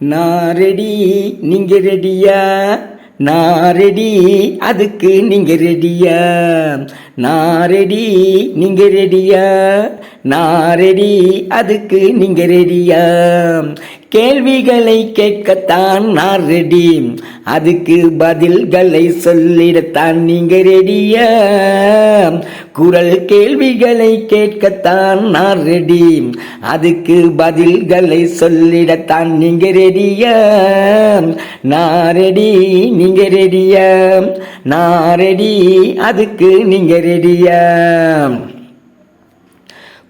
நான் ரெடி நீங்க ரெடியா? நான் ரெடி அதுக்கு நீங்க ரெடியா? நான் ரெடி நீங்க ரெடியா? நான் ரெடி அதுக்கு நீங்க ரெடியா? கேள்விகளை கேட்கத்தான் நான் ரெடி. அதுக்கு பதில்களை சொல்லிடத்தான் நீங்க ரெடியா? குரல் கேள்விகளை கேட்கத்தான் நான் ரெடி அதுக்கு பதில்களை சொல்லிடத்தான் நீங்க ரெடியா நான் ரெடி நீங்க ரெடியா நான் ரெடி அதுக்கு நீங்க ரெடியா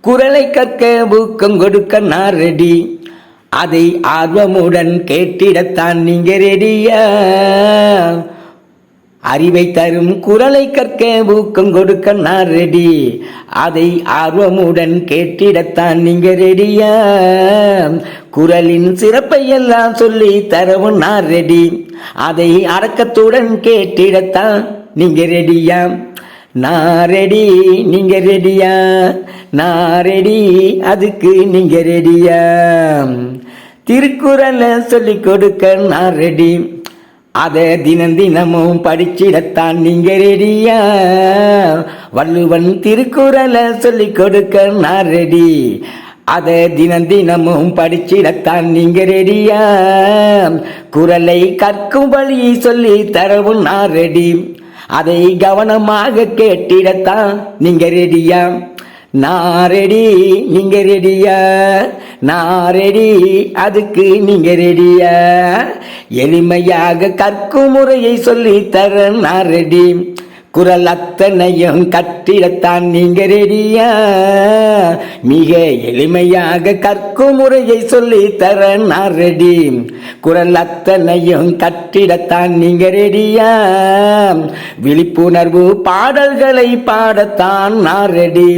குரலை கற்க ஊக்கம் கொடுக்க நான் ரெடி அதை ஆர்வமுடன் கேட்டிடத்தான் நீங்க ரெடியா அறிவை தரும் குரலை கற்க ஊக்கம் கொடுக்க நான் ரெடி அதை ஆர்வமுடன் கேட்டிடத்தான் நீங்க ரெடியா குரலின் சிறப்பை எல்லாம் சொல்லி தரவும் நான் ரெடி அதை அடக்கத்துடன் கேட்டிடத்தான் நீங்க ரெடியா நான் ரெடி நீங்க ரெடியா நான் ரெடி அதுக்கு நீங்க ரெடியா திருக்குறளை சொல்லிக் கொடுக்க நான் ரெடி அதை தினம் தினமும் படிச்சிடத்தான் நீங்க ரெடியா வள்ளுவன் திருக்குறளை சொல்லிக் கொடுக்க நான் ரெடி அதை தினம் தினமும் படிச்சிடத்தான் நீங்க ரெடியா குரலை கற்கும் வழி சொல்லி தரவும் நான் ரெடி அதை கவனமாக கேட்டிடத்தான் நீங்க ரெடியா நான் ரெடி நீங்க ரெடியா நான் ரெடி அதுக்கு நீங்க ரெடியா. எளிமையாக கற்கும் முறையை சொல்லி தர நான் ரெடி குரல் அத்தனையும் கட்டிடத்தான் நீங்க ரெடியா மிக எளிமையாக கற்கும் முறையை சொல்லி தர நான் ரெடி குரல் அத்தனையும் கட்டிடத்தான் நீங்க ரெடியா விழிப்புணர்வு பாடல்களை பாடத்தான் நான் ரெடி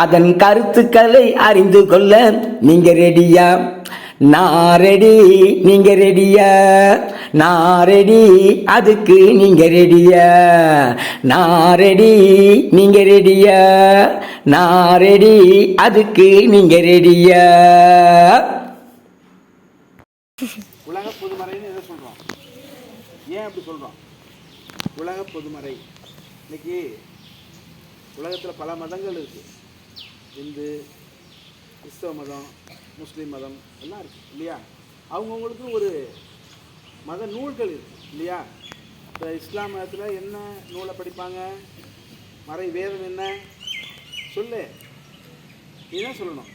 அதன் கருத்துக்களை அறிந்து கொள்ள நீங்க ரெடியா நான் ரெடி நீங்க ரெடியா நான் ரெடி அதுக்கு நீங்க ரெடியா. நான் ரெடி நீங்க ரெடியா. நான் ரெடி அதுக்கு நீங்க ரெடியா. உலக பொதுமறைன்னு எதை சொல்கிறோம் ஏன் அப்படி சொல்கிறோம் உலக பொதுமறை. இன்னைக்கு உலகத்தில் பல மதங்கள் இருக்குது இந்து கிறிஸ்தவ மதம் முஸ்லீம் மதம் எல்லாம் இருக்குது இல்லையா? அவங்கவுங்களுக்கு ஒரு மத நூல்கள் இருக்குது இல்லையா? இப்போ இஸ்லாம் மதத்தில் என்ன நூலை படிப்பாங்க? மறை வேதம் என்ன? சொல்லு. நீ தான் சொல்லணும்.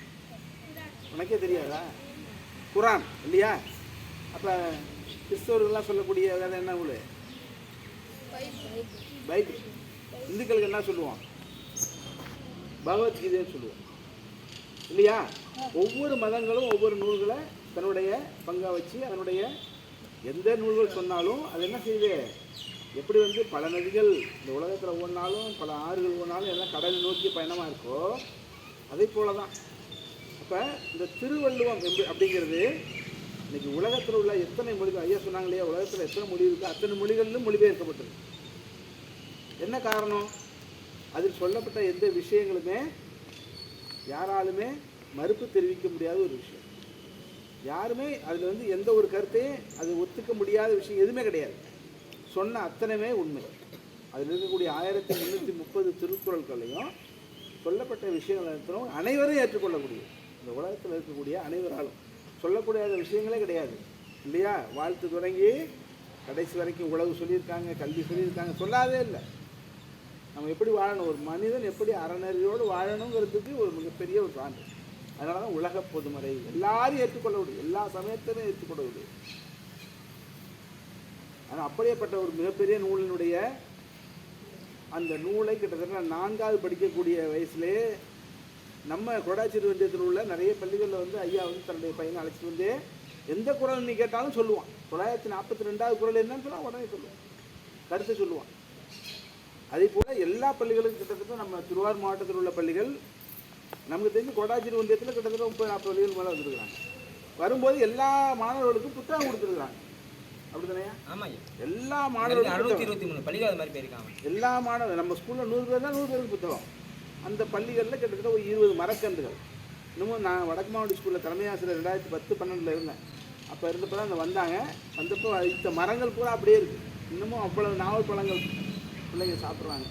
உனக்கே தெரியாதா? குரான் இல்லையா? அப்போ கிறிஸ்தவர்கள்லாம் சொல்லக்கூடிய வேதம் என்ன நூல்? பைபிள். இந்துக்களுக்கு என்ன சொல்லுவோம்? பகவத்கீதைன்னு சொல்லுவோம். இல்லையா? ஒவ்வொரு மதங்களும் ஒவ்வொரு நூல்களை தன்னுடைய பங்காக வச்சு அதனுடைய எந்த நூல்கள் சொன்னாலும் அது என்ன செய்யுது எப்படி வந்து பல நதிகள் இந்த உலகத்தில் ஓடினாலும் பல ஆறுகள் ஓடினாலும் எல்லாம் கடலை நோக்கி பயணமாக இருக்கோ அதே போல தான் அப்போ இந்த திருவள்ளுவம் எப்படி அப்படிங்கிறது இன்றைக்கி உலகத்தில் உள்ள எத்தனை மொழிகள் ஐயா சொன்னாங்க இல்லையா உலகத்தில் எத்தனை மொழி இருக்கோ அத்தனை மொழிகளிலும் மொழிபெயர்க்கப்பட்டது என்ன காரணம்? அதில் சொல்லப்பட்ட எந்த விஷயங்களுமே யாராலுமே மறுப்பு தெரிவிக்க முடியாத ஒரு விஷயம். யாருமே அதில் வந்து எந்த ஒரு கருத்தையும் அது ஒத்துக்க முடியாத விஷயம் எதுவுமே கிடையாது. சொன்ன அத்தனையுமே உண்மை. அதில் இருக்கக்கூடிய ஆயிரத்தி முந்நூற்றி முப்பது திருக்குறள்களையும் சொல்லப்பட்ட விஷயங்கள் அனைத்தும் அனைவரும் ஏற்றுக்கொள்ளக்கூடிய இந்த உலகத்தில் இருக்கக்கூடிய அனைவராலும் சொல்லக்கூடாத விஷயங்களே கிடையாது. இல்லையா? வாழ்த்து தொடங்கி கடைசி வரைக்கும் உழவு சொல்லியிருக்காங்க கல்வி சொல்லியிருக்காங்க சொல்லாதே இல்லை. நம்ம எப்படி வாழணும்? ஒரு மனிதன் எப்படி அறநெறியோடு வாழணுங்கிறதுக்கு ஒரு மிகப்பெரிய ஒரு சான்று. அதனால தான் உலக பொதுமறை. எல்லாரும் ஏற்றுக்கொள்ள முடியும் எல்லா சமயத்திலும் ஏற்றுக்கொள்ள முடியும் ஆனால் அப்படியேப்பட்ட ஒரு மிகப்பெரிய நூலினுடைய அந்த நூலை கிட்டத்தட்ட நான்காவது படிக்கக்கூடிய வயசுலே நம்ம கொடாச்சிறு ஒன்றியத்தில் உள்ள நிறைய பள்ளிகளில் வந்து ஐயா வந்து தன்னுடைய பையனை அழைச்சிட்டு வந்து எந்த குரல் நீ கேட்டாலும் சொல்லுவான். தொள்ளாயிரத்தி நாற்பத்தி ரெண்டாவது குரல் என்னன்னு சொன்னால் உடனே சொல்லுவான். கருத்தை சொல்லுவான். அதே போல் எல்லா பள்ளிகளுக்கும் கிட்டத்தட்ட நம்ம திருவாரூர் மாவட்டத்தில் உள்ள பள்ளிகள் நமக்கு தெரிஞ்சு கொடாச்சிரி ஒன்றியத்தில் கிட்டத்தட்ட முப்பது நாற்பது பள்ளிகள் மேலே வந்துருக்குறாங்க. வரும்போது எல்லா மாணவர்களுக்கும் புத்தகம் கொடுத்துருக்குறாங்க. அப்படிதானே எல்லா அறுநூத்தி மாணவர்களுக்கும் இருபத்தி மூணு பள்ளிகள் அது மாதிரி போயிருக்காங்க. எல்லா மாணவ நம்ம ஸ்கூலில் நூறு பேர் தான் நூறு பேருக்கு புத்தகம். அந்த பள்ளிகளில் கிட்டத்தட்ட ஒரு இருபது மரக்கன்றுகள். இன்னமும் நான் வடக்கு மாவட்ட ஸ்கூலில் தலைமை ஆசிரியர் ரெண்டாயிரத்தி பத்து பன்னெண்டில் இருந்தேன். அப்போ இருந்தப்போ தான் அந்த வந்தாங்க. வந்தப்போ இந்த மரங்கள் பூரா அப்படியே இருக்குது இன்னமும் அவ்வளவு நாவல் பழங்கள் பிள்ளைங்க சாப்பிட்றாங்க.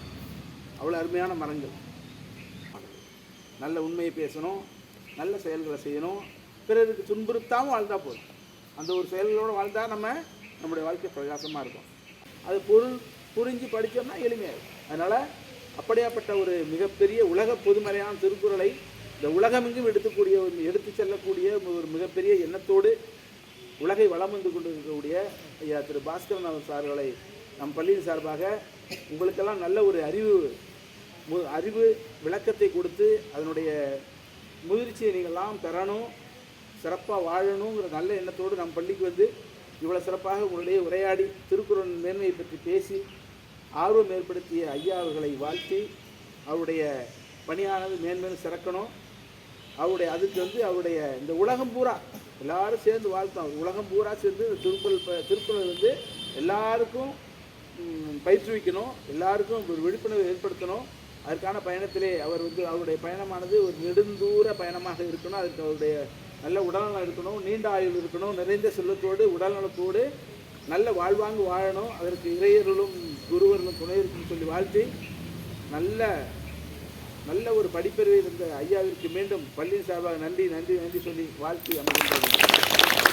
அவ்வளோ அருமையான மரங்கள். நல்ல உண்மையை பேசணும் நல்ல செயல்களை செய்யணும். பிறருக்கு துன்புறுத்தாமல் வாழ்ந்தா போதும். அந்த ஒரு செயல்களோடு வாழ்ந்தால் நம்ம நம்முடைய வாழ்க்கை பிரகாசமாக இருக்கும். அது பொருள் புரிஞ்சு படித்தோம்னா எளிமையாக இருக்கும் அதனால் அப்படியாப்பட்ட ஒரு மிகப்பெரிய உலக பொதுமறையான திருக்குறளை இந்த உலகமெங்கும் எடுத்துக்கூடிய ஒரு எடுத்து செல்லக்கூடிய ஒரு மிகப்பெரிய எண்ணத்தோடு உலகை வளம் வந்து கொண்டிருக்கக்கூடிய ஐயா திரு பாஸ்கரநாதன் சார்களை நம் பள்ளியின் சார்பாக உங்களுக்கெல்லாம் நல்ல ஒரு அறிவு மு- அறிவு விளக்கத்தை கொடுத்து அதனுடைய முதிர்ச்சியை நீங்கள்லாம் பெறணும் சிறப்பாக வாழணுங்கிற நல்ல எண்ணத்தோடு நம் பள்ளிக்கு வந்து இவ்வளோ சிறப்பாக உங்களுடைய உரையாடி திருக்குறள் மேன்மையை பற்றி பேசி ஆர்வம் ஏற்படுத்திய ஐயா அவர்களை வாழ்த்தி அவருடைய பணியானது மேன்மேலும் சிறக்கணும். அவருடைய அதுக்கு வந்து அவருடைய இந்த உலகம் பூரா எல்லாரும் சேர்ந்து வாழ்த்தோம். உலகம் பூரா சேர்ந்து இந்த திருக்குறள் ப- திருக்குறள் வந்து எல்லாருக்கும் பயிற்றுவிக்கணும். எல்லாருக்கும் ஒரு விழிப்புணர்வு ஏற்படுத்தணும். அதற்கான பயணத்திலே அவர் வந்து அவருடைய பயணமானது ஒரு நெடுந்தூர பயணமாக இருக்கணும். அதுக்கு அவருடைய நல்ல உடல்நலம் இருக்கணும் நீண்ட ஆயுள் இருக்கணும் நிறைந்த செல்வத்தோடு உடல்நலத்தோடு நல்ல வாழ்வாங்கு வாழணும். அதற்கு இறையர்களும் குருவர்களும் துணை இருக்குன்னு சொல்லி வாழ்த்தி நல்ல நல்ல ஒரு படிப்பறிவை இருந்த ஐயாவிற்கு மீண்டும் பள்ளி சார்பாக நன்றி நன்றி நன்றி சொல்லி வாழ்த்தி அமைகின்றது